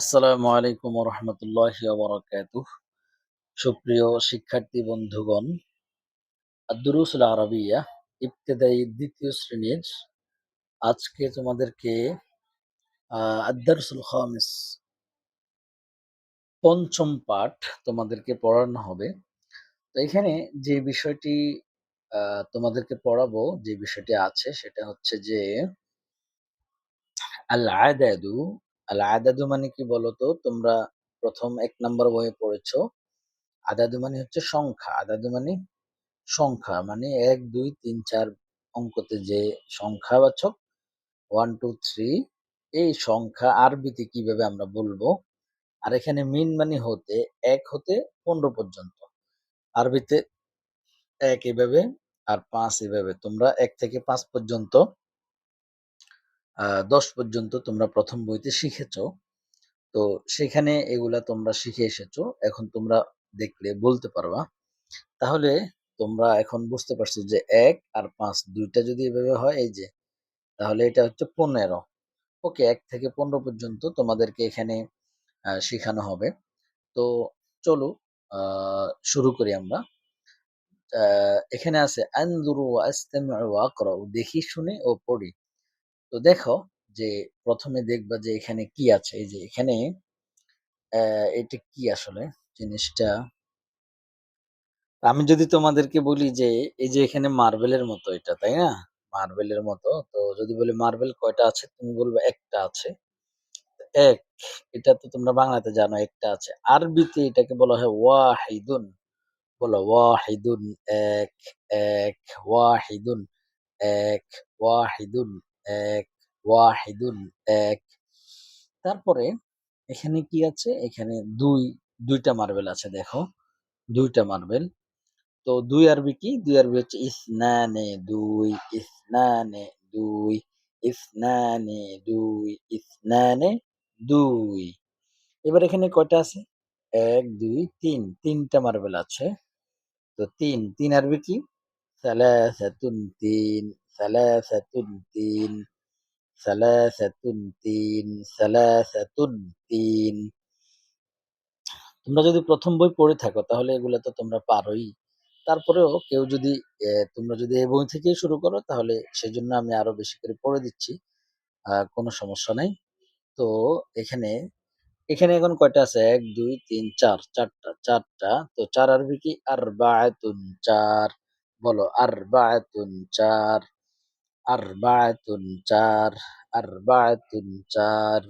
আসসালামু আলাইকুম রহমতুল্লাহি বারাকাতুহ সুপ্রিয় শিক্ষার্থী বন্ধুগণ আদরুসুল আরবিয়া, ইবতেদায়ী দ্বিতীয় শ্রেণির আজকে তোমাদেরকে আদারসুল খামিস পঞ্চম পাঠ তোমাদেরকে পড়ানো হবে। তো এখানে যে বিষয়টি তোমাদেরকে পড়াবো, যে বিষয়টি আছে সেটা হচ্ছে যে আল আদাদু আল আদাদু মানে কি বলতো? তোমরা প্রথম এক নম্বর বইয়ে পড়েছো। আদাদু মানে হচ্ছে সংখ্যা। আদাদু মানে সংখ্যা। মানে এক, দুই, তিন, চার অঙ্কতে যে সংখ্যাবাচক ওয়ান টু থ্রি এই সংখ্যা আরবিতে কীভাবে আমরা বলব? আর এখানে মিন মানে হতে এক হতে পনেরো পর্যন্ত। আরবিতে এক এভাবে আর পাঁচ এভাবে। তোমরা এক থেকে পাঁচ পর্যন্ত দশ পর্যন্ত তোমরা প্রথম বইতে শিখেছ। তো সেখানে এগুলা তোমরা শিখে এসেছ। এখন তোমরা দেখলে বলতে পারবা। তাহলে তোমরা এখন বুঝতে পারছ যে এক আর পাঁচ দুইটা যদি এভাবে হয়, এই যে, তাহলে এটা হচ্ছে পনেরো। ওকে, এক থেকে পনেরো পর্যন্ত তোমাদেরকে এখানে শেখানো হবে। তো চলো শুরু করি আমরা। এখানে আছে, আনজুরু আস্তামিউ ওয়া দেখি, শুনে ও পড়ি। তো দেখো যে, প্রথমে দেখবা যে, এখানে কি আছে? এই যে, এখানে এটা কি আসলে জিনিসটা? আমি যদি তোমাদেরকে বলি যে, এই যে, এখানে মার্বেলের মতো এটা, তাই না? মার্বেলের মতো। তো যদি বলি মার্বেল কয়টা আছে, তুমি বলবে একটা আছে। এক, এটা তো তোমরা বাংলাতে জানো, একটা আছে। আরবিতে এটাকে বলা হয় ওয়াহিদুন। বলো ওয়াহিদুন, এক এক, ওয়াহিদুন এক, ওয়াহিদুন। এক, ওয়াহিদুন এক। তারপরে এখানে কি আছে? এখানে দুই, দুইটা মার্বেল আছে, দেখো। দুইটা মার্বেল। তো দুই আরবি কি? দুই আরবি হচ্ছে ইসনানে দুই ইসনানে দুই ইসনানে দুই ইসনানে দুই। এবার এখানে কয়টা আছে? এক, দুই, তিন। তিনটা মার্বেল আছে। তো তিন তিন আরবি কি? সালাসাতুন তিন। সালাসাতুন তিন সালাসাতুন তিন সালাসাতুন তিন তোমরা যদি প্রথম বই পড়ে থাকো, তাহলে এগুলো তো তোমরা পারোই। তারপরেও কেউ যদি তোমরা যদি এই বই থেকেই শুরু করো, তাহলে সেজন্য আমি আরও বেশি করে পড়ে দিচ্ছি। কোনো সমস্যা নাই। তো এখানে এখানে এখন কয়টা আছে? এক, দুই, তিন, চার, চারটা চারটা। তো চার আরবি কি? আর বায়তুন চার। বলো আর বায়তুন চার। আর বায়তুন চার আর বায়তুন চার।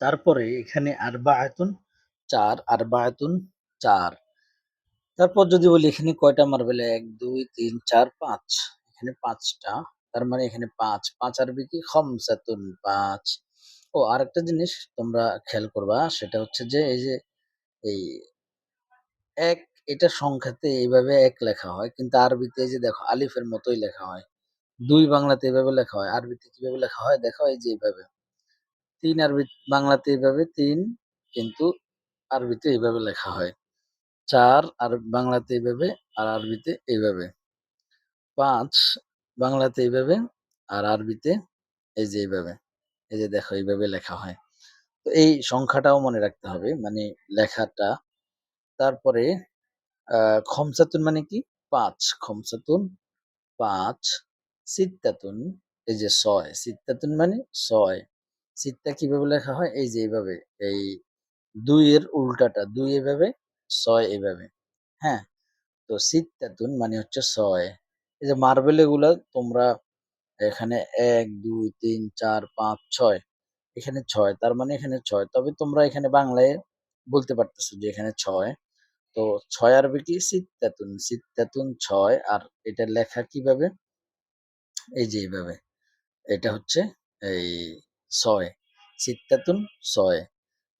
তারপরে এখানে আর বায়তুন চার আর বায়তুন চার। তারপর যদি বলি এখানে কয়টা মার্বেল? এক, দুই, তিন, চার, পাঁচ। এখানে পাঁচটা, তার মানে এখানে পাঁচ। পাঁচ আরবি কি? খমসাতুন পাঁচ। ও, আরেকটা জিনিস তোমরা খেয়াল করবা, সেটা হচ্ছে যে এই যে এই এক, এটা সংখ্যাতে এইভাবে এক লেখা হয়, কিন্তু আরবিতে এই যে দেখো আলিফের মতোই লেখা হয়। দুই বাংলাতে এভাবে লেখা হয়, আরবিতে কীভাবে লেখা হয় দেখো এই যে এইভাবে। তিন আরবি, বাংলাতে এইভাবে তিন কিন্তু আরবিতে এইভাবে লেখা হয়। চার আর বাংলাতে এইভাবে আর আরবিতে এইভাবে। পাঁচ বাংলাতে এইভাবে আর আরবিতে এই যে এইভাবে। এই যে দেখো এইভাবে লেখা হয়। তো এই সংখ্যাটাও মনে রাখতে হবে মানে লেখাটা। তারপরে, আহ, খমসাতুন মানে কি? পাঁচ, খমসাতুন, পাঁচ সিত্তাতুন, এই যে ছয়, সিত্তাতুন মানে ছয়। সিত্তা কীভাবে লেখা হয়? এই যে এইভাবে, এই দুই এর উল্টাটা, দুই এভাবে, ছয় এভাবে হ্যাঁ? তো সিত্তাতুন মানে হচ্ছে ছয়। এই যে মার্বেল এগুলা তোমরা এখানে এক, দুই, তিন, চার, পাঁচ, ছয়, এখানে ছয়, তার মানে এখানে ছয়। তবে তোমরা এখানে বাংলায় বলতে পারতেছো যে এখানে ছয়। তো ছয় আরবি কি? সিত্তাতুন সিত্তাতুন ছয়, আর এটা লেখা কীভাবে? এই যে এইভাবে। এটা হচ্ছে এই ছয়, সিত্তাতুন ছয়।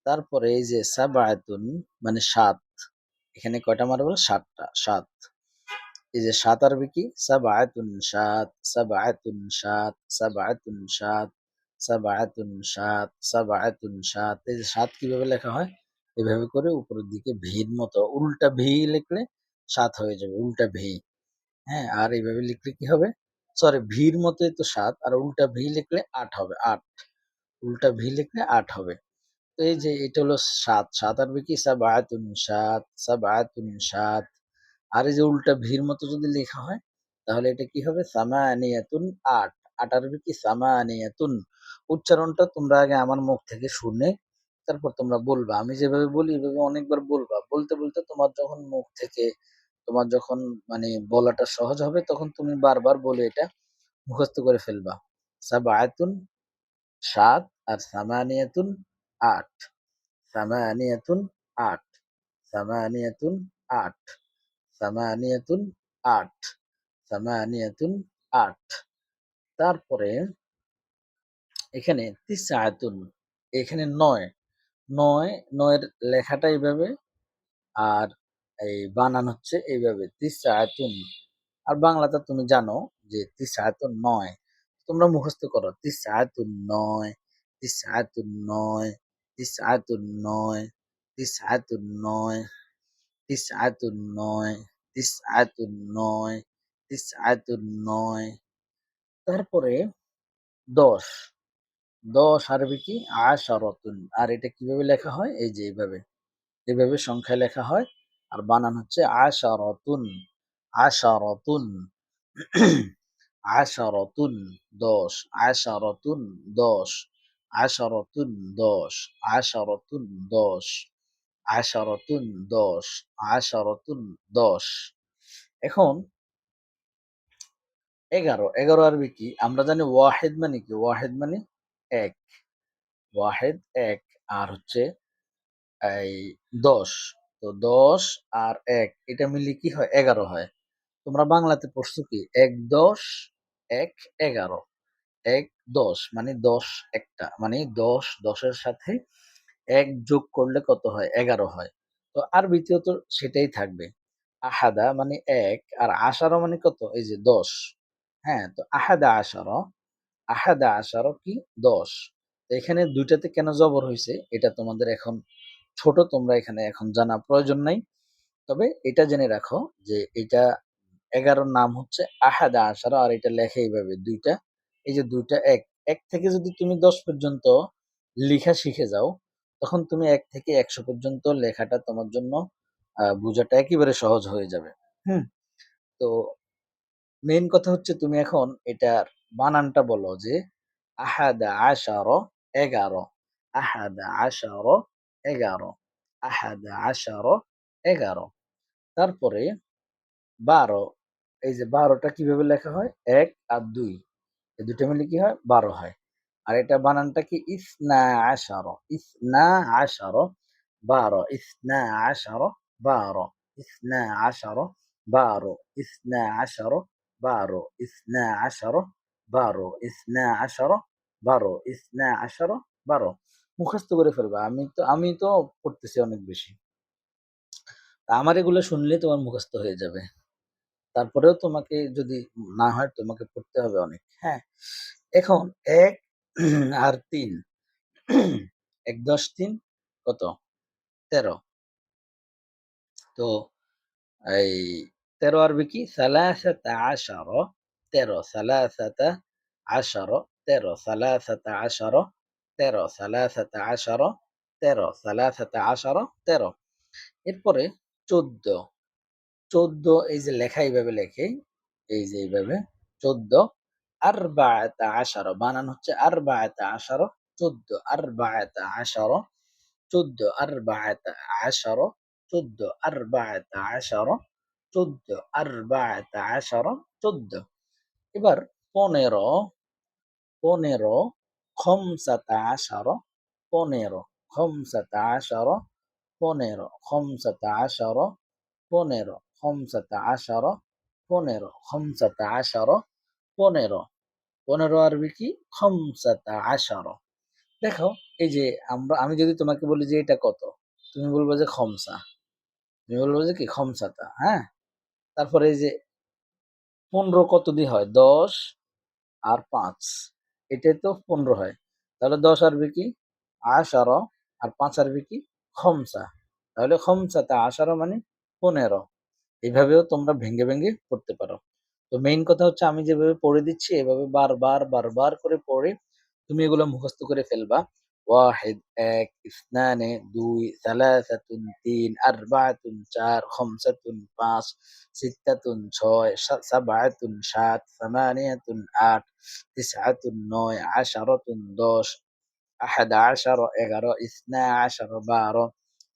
তারপরে এই যে সাবায়াতুন মানে সাত। এখানে কয়টা মারবো? সাতটা, সাত। এই যে সাত আরবি কি? সাবায়াতুন সাত সাবায়াতুন সাত সাবায়াতুন সাত সাবায়াতুন সাত সাবায়াতুন সাত। এই যে সাত কীভাবে লেখা হয়? এভাবে করে উপরের দিকে ভির মতো, উল্টা ভি লিখলে সাত হয়ে যাবে, উল্টা ভি। হ্যাঁ আর এইভাবে লিখলে কি হবে? সরি ভির মতোই তো সাত আর উল্টা ভি লিখলে আট হবে, আট। উল্টা ভি লিখলে আট হবে। তো এই যে, এটা হলো সাত সাত আরবি কি? সাবাতুন সাত সাবাতুন সাত আর এই যে, উল্টা ভির মতো যদি লেখা হয়, তাহলে এটা কি হবে? সামানিয়াতুন আট। আট আরবি কি? সামানিয়াতুন। উচ্চারণটা তোমরা আগে আমার মুখ থেকে শুনে তারপর তোমরা বলবা। আমি যেভাবে বলি, এভাবে অনেকবার বলবা। বলতে বলতে তোমার যখন মুখ থেকে তোমার যখন মানে বলাটা সহজ হবে, তখন তুমি বারবার বলে এটা মুখস্থ করে ফেলবা। সাবাতুন সাত আর সামানিয়াতুন আট। সামানিয়াতুন আট। সামানিয়াতুন আট। সামানিয়াতুন আট। সামানিয়াতুন আট। তারপরে এখানে তিসায়াতুন এখানে নয়। নয়, নয়ের লেখাটা এইভাবে। আর এই বানান হচ্ছে এইভাবে তিসায়াতুন আর বাংলাতে তুমি জানো যে তিসায়াতুন নয়। তোমরা মুখস্থ করো তিসায়াতুন নয় তিসায়াতুন নয় তিসায়াতুন নয় তিসায়াতুন নয় তিসায়াতুন নয় তিসায়াতুন নয় তিসায়াতুন নয়। তারপরে দশ। দশ আরবি কি? আশারতুন। আর এটা কীভাবে লেখা হয়? এই যে এইভাবে। এভাবে সংখ্যায় লেখা হয়। আর বানান হচ্ছে আশারতুন আশারতুন আশারতুন দশ আশারতুন দশ আশারতুন দশ আশারতুন দশ আশারতুন দশ আশারতুন দশ। এখন এগারো এগারো আরবি কি? আমরা জানি ওয়াহেদ মানে কি? ওয়াহেদ মানে এক। ওয়াহেদ এক আর হচ্ছে এই দশ। তো দশ আর এক, এটা মিলে কি হয়? এগারো হয়। তোমরা বাংলাতে পড়ছো কি? এক দশ, এক এগারো। এক দশ মানে দশ একটা মানে দশ দশের সাথে এক যোগ করলে কত হয়? এগারো হয়। তো আরবিতেও তো সেটাই থাকবে। আহাদা মানে এক আর আশারো মানে কত? এই যে দশ। হ্যাঁ তো আহাদা আশারো আহাদা আশারো কি? দশ। এখানে দুইটাতে কেন জবর হয়েছে এটা তোমাদের এখন ছোট, তোমরা এখানে এখন জানা প্রয়োজন নাই। তবে এটা জেনে রাখো যে এটা এগারোর নাম হচ্ছে আহাদা আশারা, আর এটা লেখে এইভাবে দুইটা। এই যে দুইটা এক এক থেকে যদি তুমি দশ পর্যন্ত লেখা শিখে যাও, তখন তুমি এক থেকে একশো পর্যন্ত লেখাটা তোমার জন্য বোঝাটা একেবারে সহজ হয়ে যাবে। হুম? তো মেইন কথা হচ্ছে তুমি এখন এটার বানানটা বলো যে আহাদা আশারো এগারো, আহাদা আশারো এগারো, আহাদা আশারো এগারো। তারপরে বারো, এই যে বারোটা কীভাবে লেখা হয়? এক আর দুই, এই দুটো মিলে কি হয়? বারো হয়। আর এটা বানানটা কি? ইসনা আশারো ইসনা আশারো বারো, ইসনা আশারো বারো, ইসনা আশারো বারো, ইসনা আশারো বারো, ইসনা আশারো বারো, ইসনা আশারো বারো, ইসনা আশারো বারো। মুখস্থ করে ফেলবা। আমি তো আমি তো পড়তেছি অনেক বেশি। আমার এগুলো শুনলে তোমার মুখস্থ হয়ে যাবে। তারপরেও তোমাকে যদি না হয় তোমাকে পড়তে হবে অনেক। হ্যাঁ এখন এক আর তিন। এক দশ তিন, কত? তেরো। তো এই তেরো আরবি কি? সালাসাতা আশারো, তেরো। সালাসাতা আশারো, তেরো। সালাসাতা আশারো তেরো, সালাসাতা আশারো, তেরো, সালাসাতা আশারো, তেরো। এরপরে চোদ্দ চোদ্দ এই যে লেখা এইভাবে লেখে, এই যে এইভাবে চোদ্দ। আর বায়াতা আশারো, বানান হচ্ছে আর বায়াতা আশারো, চোদ্দ। আর বায়াতা আশারো, চোদ্দ। আর বায়াতা আশারো, চোদ্দ। আর বায়াতা আশারো, চোদ্দ। আর বায়াতা আশারো, চোদ্দ। এবার পনেরো পনেরো খমসাতা আশারো পনেরো খমসাতা আশারো পনেরো খমসাতা আশারো পনেরো খমসাতা আশারো পনেরো খমসাতা আশারো পনেরো পনেরো আরবি কি؟ খমসাতা আশারো দেখো, এই যে আমরা, আমি যদি তোমাকে বলি যে এটা কত, তুমি বলব যে খমসা। তুমি বলব যে কি? খমসাতা হ্যাঁ? তারপরে এই যে পনেরো কত দিয়ে হয়? দশ আর পাঁচ। এটাই তো পনেরো হয়। তাহলে দশ আরবি কি আশারো আর পাঁচ আরবি কি খমসা। তাহলে খমসাতে আশারো মানে পনেরো। এইভাবেও তোমরা ভেঙ্গে ভেঙ্গে পড়তে পারো। তো মেইন কথা হচ্ছে আমি যেভাবে পড়ে দিচ্ছি, এভাবে বারবার বারবার করে পড়ে তুমি এগুলো মুখস্থ করে ফেলবা। ওয়াহিদ এক, ইসনানে দুই, সালাসাতুন তিন, আরবাআতুন চার, খমসাতুন পাঁচ, সিত্তাতুন ছয়, সা- সাবআতুন সাত, সামানিয়াতুন আট, তিসআতুন নয়, আশারাতুন দশ, আহাদ আশার এগারো, ইসনা আশার বারো,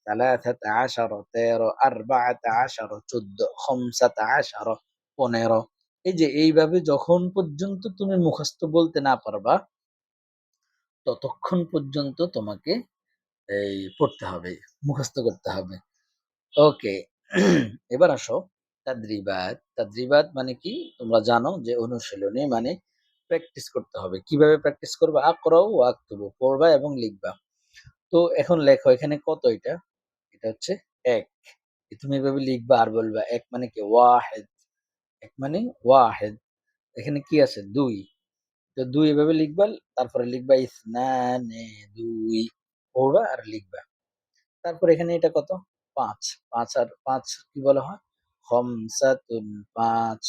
ثلاثة عشر তেরো, আরবাআত আশার চোদ্দ, খমসাত আশার পনেরো। এই যে এইভাবে যখন পর্যন্ত তুমি মুখস্থ বলতে না পারবা ততক্ষণ পর্যন্ত তোমাকে এই পড়তে হবে, মুখস্থ করতে হবে। ওকে, এবার আসো। তাদ্রিবাত তাদ্রিবাত মানে কি? তোমরা জানো যে অনুশীলনী মানে প্র্যাকটিস করতে হবে। কীভাবে প্র্যাকটিস করবে? আকরাও ও আক্তবু, পড়বা এবং লিখবা। তো এখন লেখো, এখানে কত এটা? এটা হচ্ছে এক। তুমি এভাবে লিখবা আর বলবা, এক মানে কি? ওয়াহেদ। এক মানে ওয়াহেদ। এখানে কি আছে? দুই। তো দুই এভাবে লিখবা তারপরে লিখবা ইসনানে দুই পড়বা আর লিখবা। তারপর এখানে এটা কত? পাঁচ। পাঁচ আর পাঁচ কি বলা হয়? খমসাতুন পাঁচ।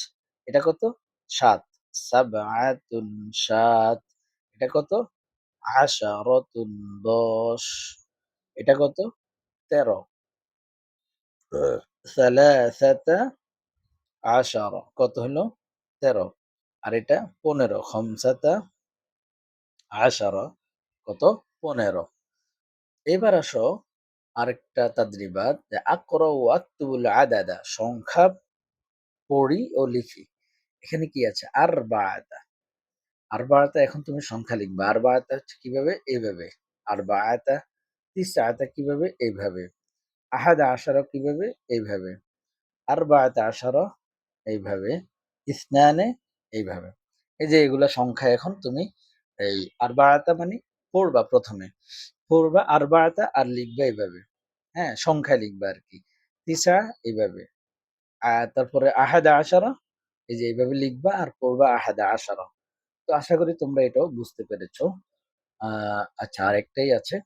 এটা কত? সাত। সাবআতুন সাত। এটা কত? আশারাতুন দশ। এটা কত? তেরো। সালাসাতা আশারা। কত হলো? তেরো। আর এটা পনেরো, খমসাতা আশারা, কত? পনেরো। এবার আসো আরেকটা তাদ্রিবাদ যে আকর ও আক্তুবুল আদাদা, সংখ্যা পড়ি ও লিখি। এখানে কি আছে? আর বায়াতা আর বায়াতা এখন তুমি সংখ্যা লিখবা। আর বায়াতা হচ্ছে কীভাবে? এইভাবে আর বায়াতা তিস আয়তা কীভাবে? এইভাবে আহাদ আশারা কীভাবে? এইভাবে আর বায়াতা আশারা এইভাবে ইসনানে এইভাবে। এই যে এগুলা সংখ্যা এখন তুমি এই আর বায়াতা মানে পড়বা প্রথমে। পড়বা আর বায়াতা আর লিখবা এইভাবে। হ্যাঁ সংখ্যা লিখবা আর কি তিসা এইভাবে। আর তারপরে আহাদা আশারা, এই যে এইভাবে লিখবা আর পড়বা আহাদা আশারা। তো আশা করি তোমরা এটাও বুঝতে পেরেছ। আচ্ছা আরেকটাই আছে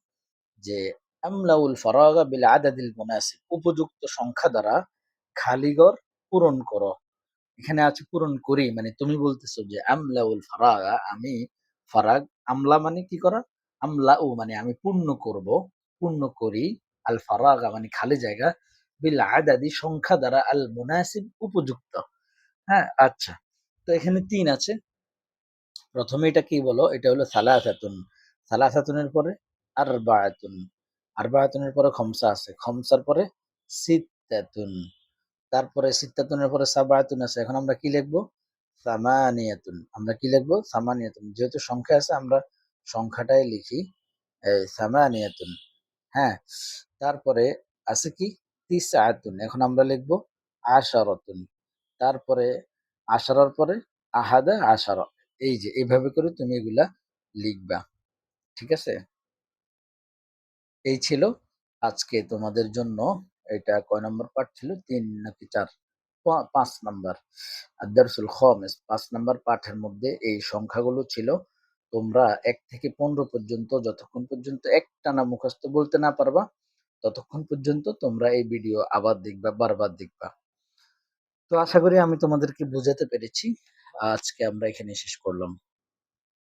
যে, আমলাউল ফরাগা বিল আদাদিল মুনাসিব, উপযুক্ত সংখ্যা দ্বারা খালিগর পূরণ করো। এখানে আছে পূরণ করি। মানে তুমি বলতেছো যে, আমলাউল ফারাগা আমি ফারাগ, আমলা মানে কি করা? আমলা ও মানে আমি পূর্ণ করব, পূর্ণ করি। আল ফারাগা মানে খালি জায়গা। বিল আদাদি, সংখ্যা দ্বারা আল মুনাসিব উপযুক্ত। হ্যাঁ আচ্ছা। তো এখানে তিন আছে। প্রথমে এটা কি বলো? এটা হলো সালাসাতুন। সালাসাতুনের পরে আর বায়াতুন আর বায়াতুনের পরে খমসা আছে। খমসার পরে সিত্তাতুন। তারপরে সিত্তাতুনের পরে সাবায়াতুন আছে। এখন আমরা কি লিখব? সামানিয়াতুন। আমরা কি লিখব? সামানিয়াতুন। যেহেতু সংখ্যা আছে, আমরা সংখ্যাটাই লিখি। সামানিয়াতুন। হ্যাঁ তারপরে আছে কি? তিসাআতুন এখন আমরা লিখব আশারতুন। তারপরে আশারার পরে আহাদা আশারা। এই যে, এইভাবে করে তুমি এগুলা লিখবা। ঠিক আছে? এই ছিল আজকে তোমাদের জন্য এটা কয় নম্বর পাঠ ছিল? তিন নাকি চার? পাঁচ নাম্বার। আদারসুল খমেস, পাঁচ নাম্বার পাঠের মধ্যে এই সংখ্যাগুলো ছিল। তোমরা এক থেকে পনেরো পর্যন্ত, যতক্ষণ পর্যন্ত একটানা মুখস্থ বলতে না পারবা, ততক্ষণ পর্যন্ত তোমরা এই ভিডিও আবার দেখবা, বারবার দেখবা। তো আশা করি আমি তোমাদেরকে বোঝাতে পেরেছি। আজকে আমরা এখানে শেষ করলাম।